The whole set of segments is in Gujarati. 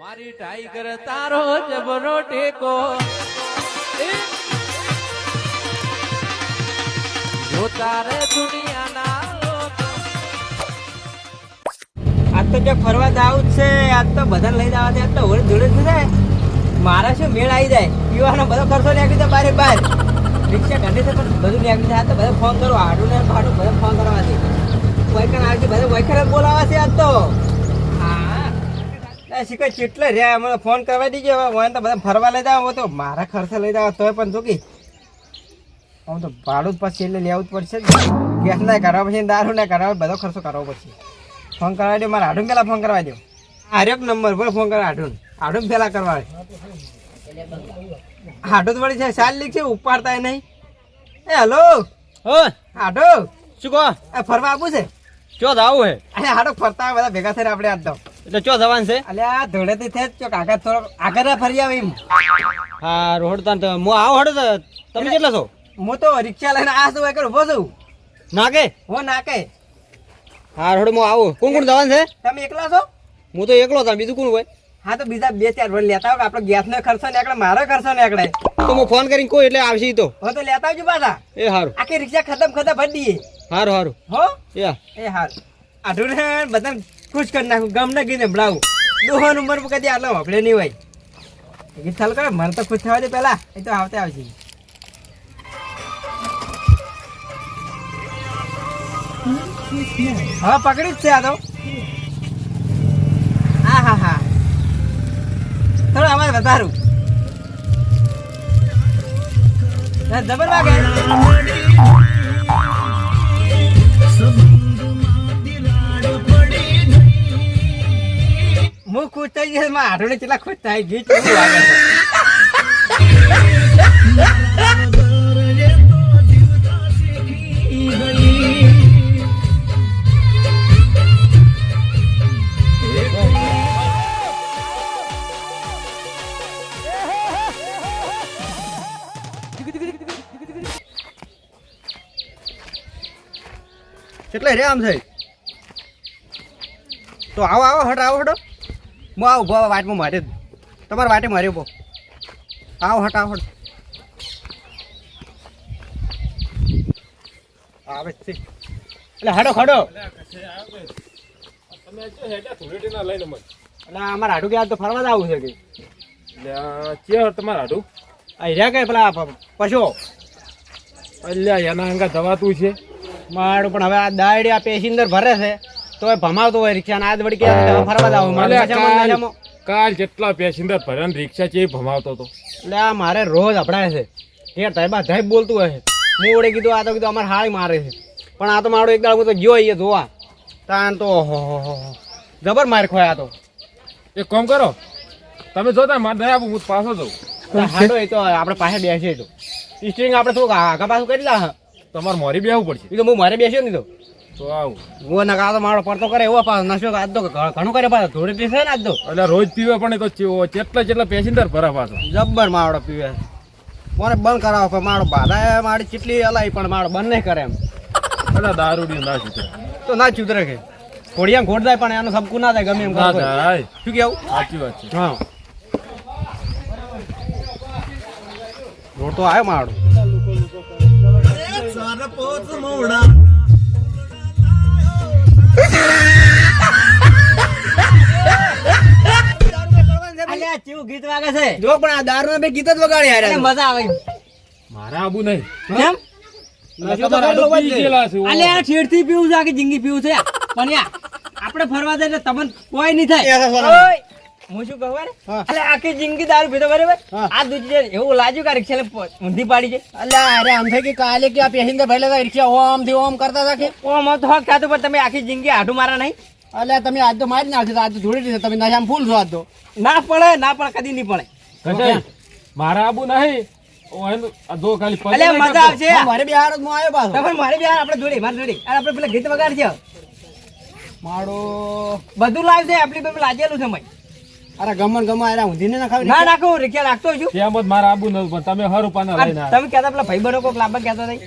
મારી ટાઈગર તારો જબરો ટેકો. જો તારે દુનિયાના આજ તો જો ફરવા જાવું છે. આજ તો બધા લઈ જવા દે તો હોળી જોડે જ છે. મારા શું મેળ આવી જાય? પીવાનો બધો ખર્ચો નીકળી જાય બારે બાર. રિક્ષા કાઢી છે, પણ બધું નીકળી જાય તો બધા ફોન કરો આડું ને ભાડું બધા ફોન કરવા છે. વૈકણ આવશે બધા વૈખર બોલાવા છે આજ તો. હા શીખર કેટલે રહ્યા મને ફોન કરવા દીજો. હવે મને તો બધા ફરવા લઈ જાવ તો મારા ખર્ચે લઈ જાવ તોય પણ જોકી આમ તો ભાડું જ પછી એટલે લેવું જ પડશે ગેસ ના કરવા પછી દારૂ ના કરાવવા બધો ખર્ચો કરવો પડશે ફોન કરવા દો મારા આડું પેલા ફોન કરવા દો. આર્યક નંબર પર ફોન કરવા આડું આડું પેલા કરવા આડું જ વળી છે સાલ લીક છે ઉપાડતા નહીં. એ હલો? હો. આડો? શું કહો? એ ફરવા આપું છે? ચો આવું હે? અરે આડો ફરતા બધા ભેગા થઈને આપણે આજ તો. એટલે ચો જવાનું છે? અલે આ ધોળેથી થે ચો કાકા થોડો આગળ ફરી આવે એમ. હા રોડ તાન હું આવો હડો તમે કેટલા છો? હું તો રિક્ષા લઈને આ શું એકર ઊભો છું નાકે? હો નાકે. હા રોડ હું આવું. કોણ કોણ જવાનું છે? તમે એકલા છો? હું તો એકલો છું બીજું કોણ હોય? હા તો બીજા બે ચાર વળી લેતા આવો આપણો ગેસ નો ખર્ચો નીકળે મારો ખર્ચો એકડે. તો હું ફોન કરીને કોઈ એટલે આવશે તો. હો તો લેતા આવજો પાછા. એ હારું. આખી રિક્ષા ખતમ ખતમ ભરી દઈએ. સારું હારું. હો? એ હારું. આઢું ને બધા ખુશ કરી નાખું, ગમ ને ગીને ભણાવું. દોહન ઉંમર પર કદી આટલા વાપરે નહીં હોય. ગીત ચાલુ કરે, મને તો ખુશ થવા દે પેલા એ તો આવતે આવશે. હા, પકડી જ છે આ તો. હા હા હા. થોડો અવાજ વધારું. જબર વાગે. હું થઈ ગયો મારા હાથોને કેટલા થાય ગીત કેવું લાગે છે રે આમ થઈ તો આવો આવો હટ આવો હટો. હું આવું ઊભો વાટમાં મારે તમારા વાટે માર્યો બો આવો હટ આવો હટ. આવે છે. એટલે હડો ખડો એટલે અમારે હાડું ગયા તો ફરવા જ આવું છે કે? ચેર તમારા હાડું અહીં રહ્યા કે પેલા પશુ? અલ્યા એના અંગા દવાતું છે. મારું પણ હવે આ દાડી આ પેસેન્જર ભરે છે. તો એ ભમાવતો હોય રિક્ષા આજ વળી કે ફરવા જ મારે અલ્યા પાછા મને કાલ જેટલા પેસેન્જર ભરણ રિક્ષા છે એ ભમાવતો હતો. એટલે આ મારે રોજ અપડાય છે. કે તાઈબા ધાઈ બોલતું હોય છે. હું વડે કીધું આ તો કીધું અમારે હાળી મારે છે. પણ આ તો મારો એક દાડો હું તો ગયો અહીંયા જોવા. તાન તો. જબર માર ખોયા તો. એક કામ કરો. તમે જોતા મારે નહીં આપું હું પાછો જઉં. હાડો એ તો આપણે પાસે બેસીએ તો. સ્ટિંગ આપણે થોડુંક આગા પાછું કરી લા તમારે મોરી બેહવું પડશે. એ તો હું મારે બેસ્યો નહીં તો. તો આવું. હું નકા આ તો મારો પડતો કરે એવો પાછો નશો આજ તો ઘણું કરે પાછો. થોડી છે ને આજ તો? એટલે રોજ પીવે પણ એ તો ચેવો જેટલા જેટલા પેસેન્જર ભરા પાછો. જબ્બર માવડો પીવે. મને બંધ કરાવો પણ મારો બાધા મારી ચીટલી હલાવી પણ મારો બંધ નહીં કરે એમ. એટલે દારૂડી ના તો ના ચૂતરે કે. ઘોડિયા ઘોડ જાય પણ એનું સબકું ના થાય ગમે એમ ના. થાય શું કેવું? સાચી વાત છે. હા. રોડ તો આવ્યો મારો અલ્યા ચેવું ગીત વાગે છે? જો પણ આ દારૂ બે ગીત જ વગાડી અરે મજા આવે. મારા આબુ નહીં. કેમ? તમારા હાડું પી ગયેલા છે. અલે આ ઠેરથી પીવું છે આખી જિંદગી પીવું છે. પણ યાર આપણે ફરવા જાય એટલે તમને કોઈ નહીં થાય. હું શું કહું અરે અલે આખી જિંદગી દારૂ પીધો બરાબર? આ દૂધી એવું લાગ્યું કે રિક્ષા રિક્ષાને ઊંધી પાડી છે. અલ્યા અરે આમ થઈ કે કાલે કે આ પેસેન્જર ભરેલા રિક્ષા ઓમથી ઓમ કરતા હતા કે? ઓ મત હક થતું પણ તમે આખી જિંદગી આઢું મારા નહીં. અલ્યા તમે આજ તો મારી નાખી આજ તો જોડી દીધા તમે નશામાં ફૂલ છો આજ તો. ના પડે ના પડે કદી નહીં પડે. મારા આબુ નહીં. બધું લાવ છે લાગેલું છે અરે ગમન ગમા અરે ઊંધી ને ખાવી ના નાખો રિક્ષા નાખતો છું. ત્યાં મારા આબુ નથી પણ તમે હર ઉપાના લઈને તમે કહેતા પેલા ભાઈ બનો કોક લાંબા કેતા નહીં?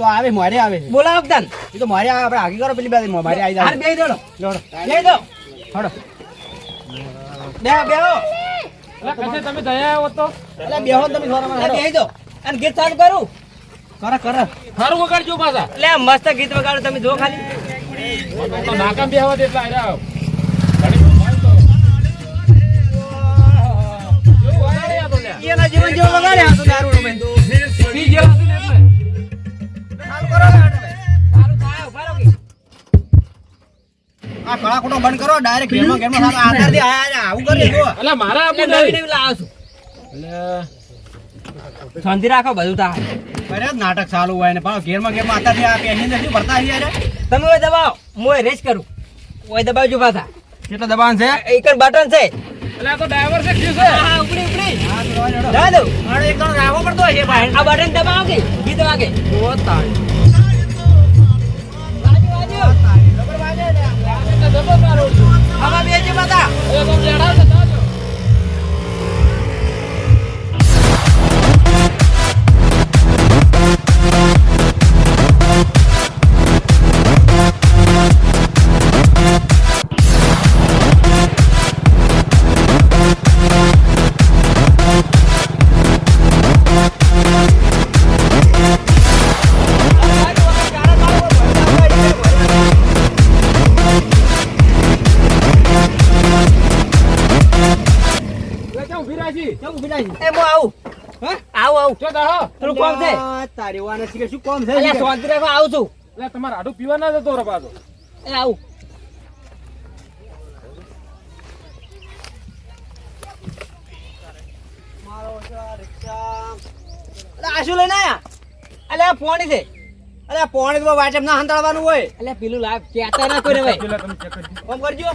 તો આવે મારે આવે બોલા બોલાવો તાન એ તો મારે આવે આપણે આગી કરો પેલી બાજુ મારે આવી હાર જાય બે દો દોડો બે દો હડો બે બેહો એટલે તમે દયા આવો તો? એટલે બેહો તમે થોડા એટલે બેહી અને ગીત ચાલુ કરું? કરે કરે. સારું વગાડજો પાછા. એટલે મસ્ત ગીત વગાડો તમે જો ખાલી. તો નાકામ બી દે એટલે? એના જીવન જેવો વગાડે તો દારૂ ને આ કળા બંધ કરો ડાયરેક્ટ ગેમમાં ગેમમાં સારું આધારથી આયા આયા આવું કરીએ જો એટલે મારા આપવું નવી નવી લાવો છું એટલે શાંતિ રાખો બધું અરે નાટક ચાલુ હોય ને પણ ગેરમાં ગેમમાં અત્યારથી આ પેસેન્જર શું ભરતા તમે ઓય દબાવો હું ઓય રેસ કરું. ઓય દબાવજો પાછા. કેટલા દબાણ છે? એક જ બટન છે. એટલે આ તો ડ્રાઈવર છે શું છે? હા ઉપડી ઉપડી. જવા દઉં અરે એક જણો પડતો છે ભાઈ. આ બટન દબાવો કે? ગીત વાગે ઓ એટલે જબર મારો શીખે શું કોમ છે અલ્યા શાંતિ રાખો આવું છું. એટલે તમારે આડું પીવા ના જતો રે પાછો. એ આવું. અરે આ શું લઈને આયા? અલ્યા આ છે. અરે પોણી તો વાચમ ના હંતાડવાનું હોય. એટલે પેલું કેતા ના કોઈ ભાઈ કરજો. કોમ કરજો.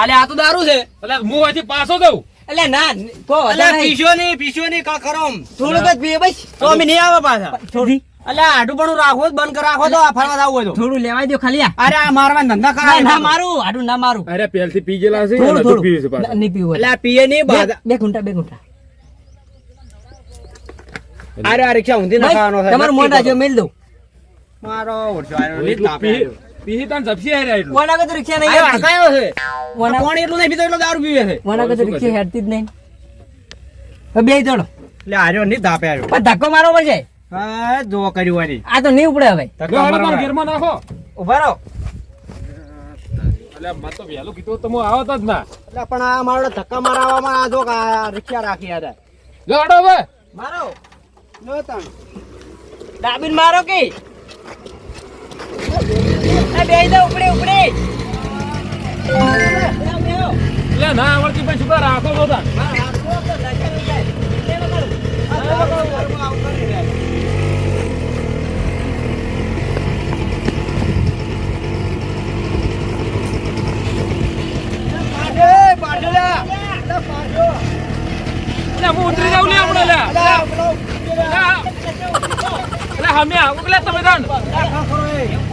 અરે આ તો દારૂ છે. એટલે હું અહીંથી પાછો દઉં અલ્યા ના કો અલ્યા પીશો નહીં. પીશો નહીં કા કરો થોડું જ પીએ બસ. તો અમે નહીં આવે પાછા. થોડી. અલ્યા આડું પણ રાખો બંધ કર રાખો તો આ ફરવા આવું હોય તો. થોડું લેવાય દો ખાલી અરે આ મારવા ધંધા ના કરાય ના મારું આડું ના મારું. અરે પહેલથી પી ગયેલા છે થોડું થોડું. પીવે છે પાછા. નહીં પીવું એટલે પીએ નહીં બે બાદ. બે ઘૂંટા બે ઘૂંટા. અરે આ રિક્ષા ઊંધી ના ખાવાનો છે તમારું મોઢા જો મેલ દઉં. મારો ઓળશો આયો નહીં એટલું તાપે. પીહી તાન ઝપસી આયરા એટલું. વનાગત તો રિક્ષા નહીં આયો હેડતી. છે. વના- કોણ એટલું નહીં પીતો એટલો દારૂ પીવે છે. વનાગત તો શું હેડતી જ નહીં. હવે બે દોડો એટલે આર્યો નહીં તાપે આવ્યો પણ ધક્કો મારો પડશે. હા જો કર્યું હોય આ તો નહીં ઉપડે હવે. લો, હાલો તાર નાખો. ઊભા રહો. એટલે મત તો વહેલું કીધું તો હું જ ના. એટલે પણ આ મારો ધક્કા મારવામાં આ જો કે રિક્ષા રાખી યાર લો હવે. મારો. લો તણ. દાબીન મારો કે? એ બે દો ઉપડે ઉપડે. એટલે ના આવડતી પણ શું રાખો હું ઉતરી જાવ લે આપણે લે. અમે આવું. તમે બંધ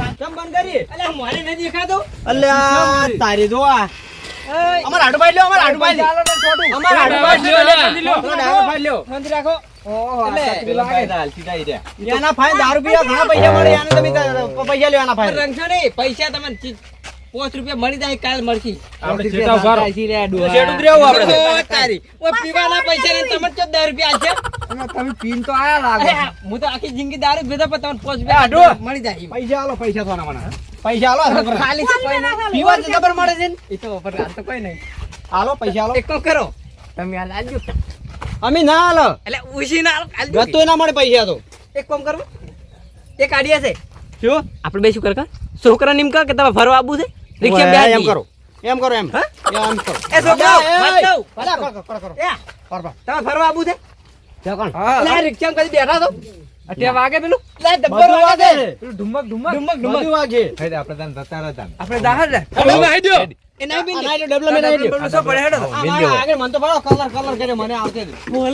મારે નહીં દેખાતો અલ્યા તારી જો આ. અમાર હાડુ ભાઈ લ્યો અમાર હાડુ પાડી અમાર હાડુ ભાઈ લ્યો લ્યો. ડ્રાઈવર લ્યો. શાંતિ રાખો. પૈસા તમે પાંચ રૂપિયા મળી જાય કાલ મળશે. આપણે ચેતા ઊભા રહો. શેઠ ઉતરી આપણે ઓ, તારી. ઓ પીવાના પૈસા ને તમે ચો દસ રૂપિયા છે? તમે પીન તો આયા અરે હું તો આખી જિંદગી દારૂ જ પીધો તમને પાંચ એ હાડો. મળી જાય પૈસા આલો પૈસા તો મને. પૈસા આલો ખાલી છે કોઈ નહીં. પીવા જ ખબર મળે છે એ તો પર આ તો કોઈ નહીં. આલો પૈસા આલો. એક કામ કરો. તમે આ અમે ના આલો. એટલે ઉછી ના ગતો ના મળે પૈસા તો. એક કામ કરો. એક આડિયા છે. શું? આપણે બે શું કરકા છોકરા નિમ કે તમે ફરવા આવું છે? રિક્ષા બે એમ કરો એમ કરો એમ હા? એમ કરો એ છોકરાઓ. કરો, કરો, કરો. કરો. તમે ફરવા આવું છે જો કોણ? એટલે રિક્ષા કદી બેઠા તો અત્યારે વાગે પેલું લે ડબ્બર વાગે. પેલું ઢુમક ઢુમક ઢુમક ઢુમક વાગે. આપણે દાહર ને તમે નાહી દ્યો. એ બી આ ડબલ મેં નાઈટ. ડબલ શું પડે હેડો આગળ મને તો ભાડો કલર કલર કર્યો મને આવતે.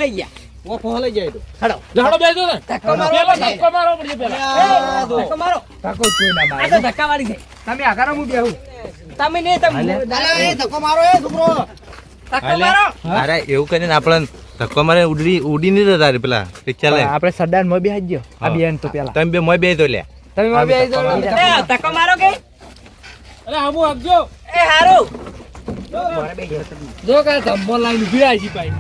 લઈ ગયા ઓ પહોંચી જાય તો. હેડો લે, હાડો બેસજો ને. ધક્કો મારો પેલા ધક્કો મારવો પડશે પેલા. આ જો. ધક્કો મારો આ તો ધક્કા વાળી છે તમે આકારા હું બેહું તમે નહીં તમે ધક્કો મારો એ છોકરો. ધક્કો મારો. અરે એવું કરીને આપણે ધક્કો મારે ઉડી ઉડી નહીં જતા રે પેલા રિક્ષા લે આપણે સરદાર મોય બે ગયો. આ બેન તો પેલા. તમે બે મોય બે તો લે. તમે મોય જાઓ એ ધક્કો મારો કે? અરે હમું આપજો એ હારું. જો કા ધમ્મો લાઈન ઊભી આવી છે ભાઈ.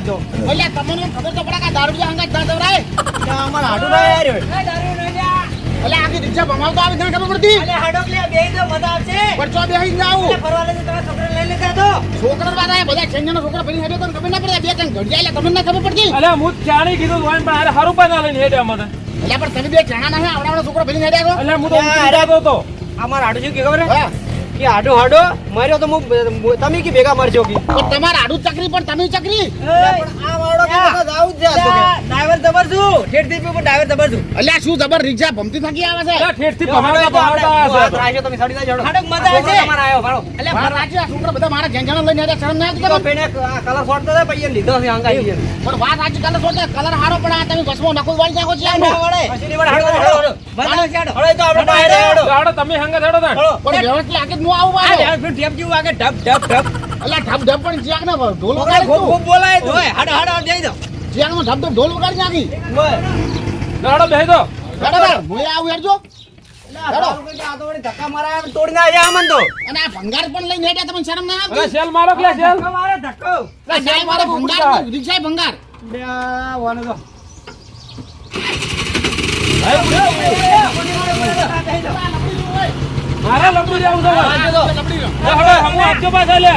ફરવા જાવ તમને ખબર તો પડે કે દારૂ જે હંગાત ના દવરાય? અમાર હાડું ના યાર એટલે આખી રિક્ષા ભમાવતો આવી તને ખબર પડતી? અલે હાડો કે બે દો મજા આવશે. પણ ચો બેહી જાવ ફરવા લઈને તમે છોકરા લઈ લેતા તો. છોકરા બાદ આયા બધા ચંગના છોકરા ફરી હેડ્યો તો ખબર ના પડે. બે ત્રણ ઘડિયા એટલે તમને ના ખબર પડતી? અલે હું ચાણી કીધું હોય પણ અરે હારું પણ ના લઈને હેડ્યા મને એટલે પણ તમે બે જણા ના આવડા આવડા છોકરા ફરી હેડ્યા એટલે હું તો ઊંઘી તો અમાર હાડું શું કે ખબર તો હા. કે હાડો હાડો માર્યો તો હું તમે કે ભેગા મરજો કે? પણ તમારે આડું ચકરી પણ તમે ચકરી? આ વાળો તો જાવ જ ડ્રાઈવર જબર છું ઠેઠથી પણ ડ્રાઈવર જબર છું. એટલે શું જબર? રિક્ષા ભમતી થાકી આવે છે? અલે ઠેઠથી ભમાવતા ભમાવતા હશે તમે સડી જાજો. હાડક મજા આવે છે તમાર આયો ભાડો એટલે મારા આ છોકરા બધા મારા જેંજાણા લઈને હેડ્યા શરમ ના આવતી તો? પેને કલર છોડતો હતા પૈયે લીધો છે અંગાઈ છે પણ વાત સાચી કલર છોડતો કલર હારો પણ આ તમે બસમાં નકલ વાળી નાખો છો આમ. પછી ની હાડો હાડો હાડો. હાડો તો આપણે બહાર હાડો તમે હંગા હેડો તાણ. પણ વ્યવસ્થિત લાગે હું આવું આ યાર ફિર ટેપ જેવું વાગે ઢપ ઢપ ઢપ. અલા ઢબ ઢબ પણ જ્યાંક ને ઢોલ ખૂબ ખૂબ બોલાય તો હાડો હાડો જઈ દો જ્યાંક નો ઢબ ઢબ ઢોલ વગાડી નાખી. હાડો બેહી દો હેડો હું આવું હેડજો. ધક્કા મારા તોડી ના આવ્યા અમન તો. અને આ ભંગાર પણ લઈને હેડ્યા તમને શરમ ના આવતી? સેલ મારો કે સેલ મારે ધક્કો. સાહેબ મારે ભંગાર રિક્ષા ભંગાર. બે ભાઈ. લપડી રહ્યો. લે હાડો હમું આપજો પાછા લે.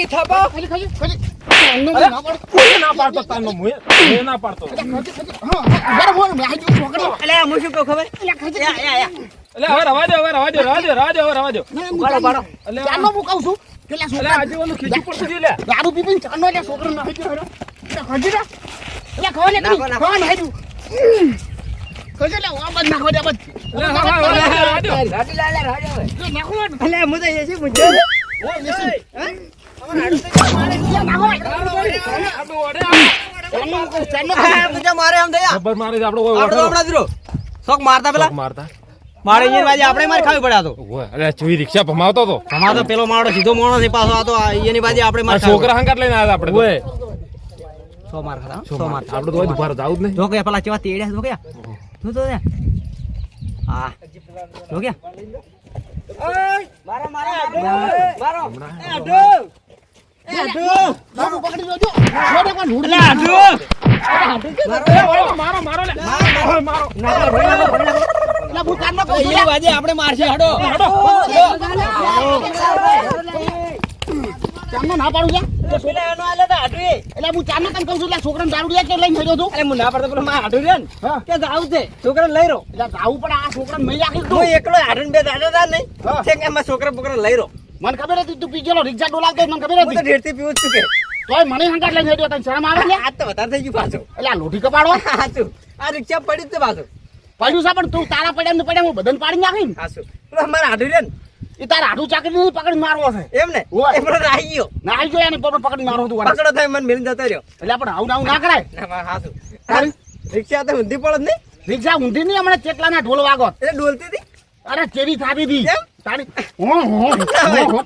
કે થાપાઓ ખાલી ખાલી. ના પાડો. કોઈ ના પાડતો મુએ. ના પાડતો. હા. મેં. અલે શું કહું ખબર યા યા યા હવે રવા દો હવે રવા દો રવા દો રવા દો હવે રવા દો ના, ચાલનો હું કહું છું. પેલા છોકરા આજે ઓલું ખીચું પડતું ગયું લે દારૂ પી પીને ચાલનો છોકરો નાહી ગયો હેડો. એટલે ખાજી રે. લે. લે, નાખો, હા હા હવે રવા દો રાજી લા લે રાજી નાખો, અલે તો મુજે. ચાલનો હું મુજે મારે જ મારતા મારતા મારે અહીંયા આપણે મારે ખાવી પડ્યા તો અરે ચુઈ રિક્ષા ભમાવતો તો તમારો તો પેલો મારો સીધો માણસ છે પાછો આ તો આ એની બાજુ આપણે માર છોકરા હંગાટ લઈને આવ્યા આપણે. ઓય. સો માર શું સો માર? આપણે તો દુબારો જાવું જ નહીં જો કે પેલા ચેવા તેડ્યા જો કે તું તો. હા જો કે મારો મારો મારો મારો લે એટલે આપણે મારશે હડો. ચાલનો ના પાડું છે. પેલા એનો આલે તો આડો એટલે હું ચાલનો તને કહું છું, એટલે છોકરાને દારૂ દે કે લઈ ફર્યો છું. અરે હું ના પડતો પેલો માર આડો રે ને. કે જાવું છે? છોકરા લઈ રહો. એટલે જાવું પડે આ છોકરાને મહી રાખી એકલો આડો બે દાદા નહીં. કે છોકરા બોકરા લઈ રહો. મને ખબર હતી તું પીજેલો રિક્ષા ડોલાવતો મને ખબર હતી. ઢેરથી પીવું છું કે. તોય મને હંગાટ લઈને હેડ્યો તને શરમ આવે આ તો વધારે થઈ ગયું પાછું. એટલે આ લોઢી કપાડો. હાચું. આ રિક્ષા પડી જ પાછો. પડ્યું છે પણ તું તારા પડ્યા ને પડ્યા હું બધાને પાડી નાખી હાચું. પેલો અમારે આઢી રે ને. એ તારા આઢું ચાકરી પકડી મારવો છે. એમ ને? ઓય. એ પેલો રાહી ગયો. ના આવી જોઈએ એને પકડ પકડી મારવો તું. પકડો થાય મને મેલી જતો રહ્યો. એટલે આપણે આવું આવું ના કરાય. તારી? રિક્ષા તો ઊંધી પડે જ નહીં. રિક્ષા ઊંધી નહીં હમણાં ચેટલાના ઢોલ વાગો એટલે ડોલતી હતી? અરે ચેરી થાપી હતી. કેમ? તારી હો હો હો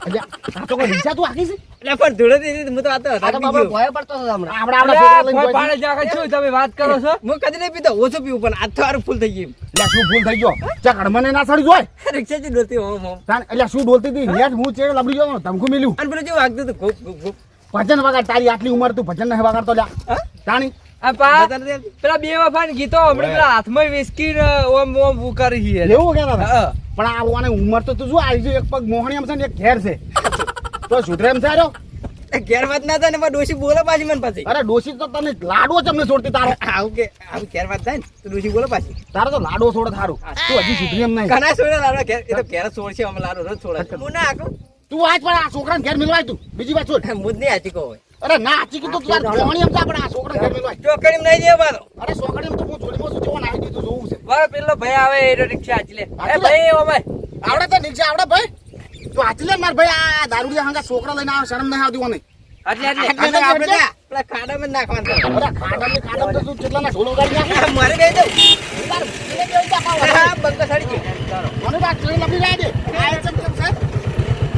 આ તો કોઈ રિક્ષા તું આખી છે એટલે પણ ધૂળેથી હતી, હું તો આ તો આ તો હતાડી બાપડો ગયો. ભય પડતો હતો હમણાં આપડા આપડા છોકરા લઈને કોઈ જાય પાડે જાગે તમે વાત કરો છો હું કદી નહીં પીતો ઓછું પીવું પણ આજ તો હારું ફૂલ થઈ ગયું એટલે શું ભૂલ થઈ ગયો ચા કડમને ના સડી જોય રિક્ષા જ ડોલતી હોમ તાણ એટલે શું બોલતી હતી નેટ હું ચેડે લબડી ગયો ધમકું મેલ્યું અને પેલું જેવું વાગતું હતું ખૂબ ખૂબ ખૂબ ભજન વગાડ તારી આટલી ઉંમર તું ભજન નહીં વગાડતો લ્યા તાણી આ પા? પેલા બે વફાન ગીતો હમણાં પેલા હાથમાં વિસ્કી ઓમ ઓમ કરી છે એવું કહેતા પણ આ ઓને ઉંમર તો તું શું આવી એક પગ મોહણી એમ છે ને એક ઘેર છે. તો સુધરે એમ છે ઘેર વાત ના થાય ને ડોશી બોલે પાછી મને પાછી. અરે ડોશી તો તને લાડવો ચમને છોડતી તારો. આવું કે આવું ઘેર વાત થાય ને તો ડોશી બોલે પાછી. તારો તો લાડવો છોડે થારું તું હજી સુધરી એમ નહીં. ઘણા છોડે લાડો ઘેર એ તો ઘેર છોડશે અમે લાડો રોજ છોડે. હું. ના આખું તું આજ પણ આ છોકરાને ઘેર મિલવાય તું. બીજી વાત છોડ. હું જ નહીં આચી કહો અરે ના આચી કીધું તું તાર મોહણી એમ છે પણ આ છોકરાને ઘેર મિલવાય ચોકડી નહીં દે બારો અરે છોકરી એમ તો હું જોડી મોસું જોવા નાખી દીધું જોવું છે. બરાબર પેલો ભાઈ આવે એ રિક્ષા આચલે લે એ ભાઈ ઓ ભાઈ. આવડે તો રિક્ષા આવડે ભાઈ. તું આચી લે માર ભાઈ આ દારૂડિયા હંગા છોકરા લઈને આવે શરમ નહીં આવતી ઓને. આટલે આટલે આપણે પેલા ખાડામાં જ નાખવાનું અરે ખાડા ને ખાડા તો તું કેટલાના ઢોલો ગાડી નાખે? મારે કહી દઉં એને બંકો સડી ગયો મને તો આ ટ્રેન લપી જાય દે આ ચમ ચમ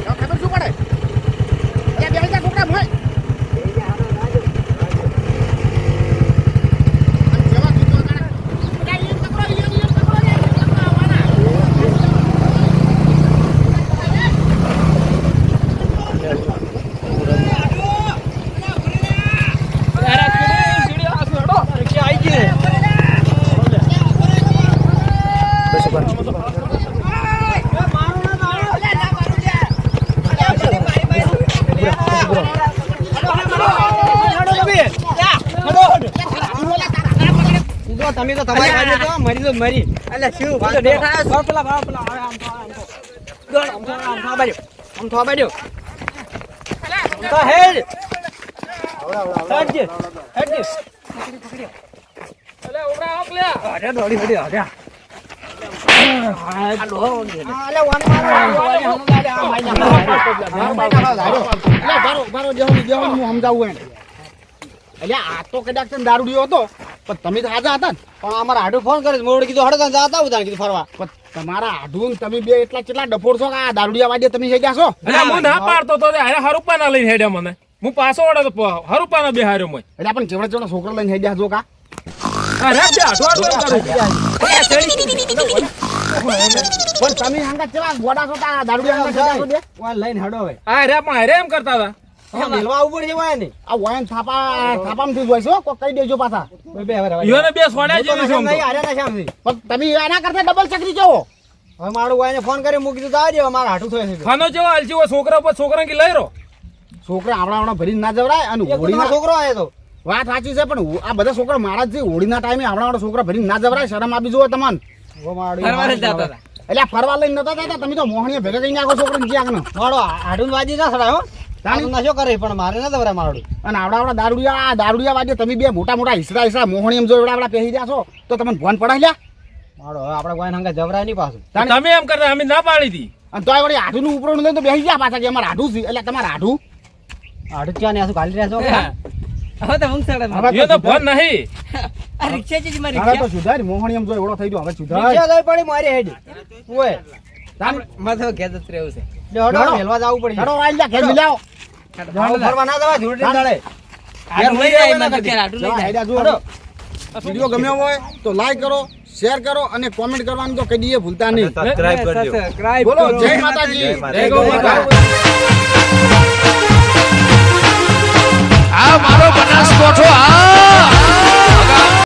તો ખબર શું પડે? અરે બે છોકરા ભાઈ જેવા ગીતો ગાણે. અરે ઈ પકડો, ઈ, ઈ પકડો ને, ઈ પકડો આવવાના. તો તમે તો તમારી બાજુ તો મરી તો મરી. અલ્યા શું હું તો દેખાય છો. પેલા ભાવ પેલા આવે આમ તો આમ તો દોડ આમ તો આમ થવા બાજુ. આમ થવા બાજુ. આમ તો હેડ. હેડ હેડ અલે ઓરા આપ લે અરે. દોડી દોડી અરે સમજાવું એને. અલ્યા, આ તો કદાચ દારૂડિયો હતો. પણ તમે તો હાજા હતા ને. પણ અમારા આડું ફોન કરે મોડ કીધું હડો જતા તાને કીધું ફરવા. પણ તમારા આઢું ને તમે બે એટલા કેટલા ડફોડ છો કે આ દારૂડિયા વાડીએ તમે ગયા છો? હું ના પાડતો તો હારે હરુપા ના લઈને હેડ્યા મને. હું પાછો વળે તો હરુપા ના બેહાર્યો મય. એટલે આપણે ચેવડા ચેવડા છોકરો લઈને હેડ્યા ગયા છો. કા પણ તમે હંગા ચેવા ગોડા છો દારૂડિયા લઈને હડો હવે. અરે પણ હેરે એમ કરતા હતા. હા, મેલવા આવવું પડશે વાય ને આ વાયન થાપા થાપામાંથી જ હોય છે કહી દેજો પાછા. બે બે હવે બે સોડ્યા જેવી છે નહીં હારે ના શામથી પણ તમે એના કરતા ડબલ ચકરી કેવો હવે મારું વાયને ફોન કરી મૂકી દીધું આવજો અમારા હાટું થયું છે. ખાનો જેવો હાલચી હોય છોકરા પર છોકરા કે લઈ રહ્યો. છોકરા આવડા આવડા ભરીને ના જવરાય અને હોળીના છોકરો આયો તો. વાત સાચી છે પણ આ બધા છોકરા મારા જ છે. હોળીના ટાઈમે આવડા આવડા છોકરા ભરી ના જવરાય શરમ આપી જુઓ તમને. એટલે ફરવા લઈને નતા જતા? તમે તો મોહણીએ ભેગા કઈ આખો છોકરો ક્યાંક નો મારો હાડું વાજી ના સડાય તાણી કરે? પણ મારે ના દવરાય મારું અને આવડા આવડા દારૂડિયા દારૂડિયા વાજે તમે બે મોટા મોટા હિસરા હિસરા મોહણી એમ જો એવડા આવડા પહેરી રહ્યા છો તો તમને ભોન પડાય લ્યા. મારો આપણે કોઈ હંગા જવરાય નહીં પાછું. તમે એમ કરતા અમે ના પાડી હતી. અને તોય વળી આઢુનું ઉપરનું લઈને તો બેસી ગયા પાછા કે અમારે આઢું છે એટલે તમારે આઢું હાડું ક્યાં ને આસુ રહ્યા છો? હવે તો હું સડે તો તો ફોન નહીં. આ રિક્ષા છે મારી હવે તો સુધાર મોહણી એમ જો એવડો થઈ ગયો હવે સુધાર. રિક્ષા પડી મારી હેડ. ઓય. રહેવું છે. જો હડો હડો. મેલવા જવું પડશે. ચાલો આઈ જા ઘેર મિલાવો. હવે ફરવા વીડિયો ગમ્યો હોય તો લાઈક કરો શેર કરો અને કોમેન્ટ કરવાનું તો કઈ દઈએ ભૂલતા નહીં. બોલો જય માતાજી. આ મારો બનાસકોઠો આ!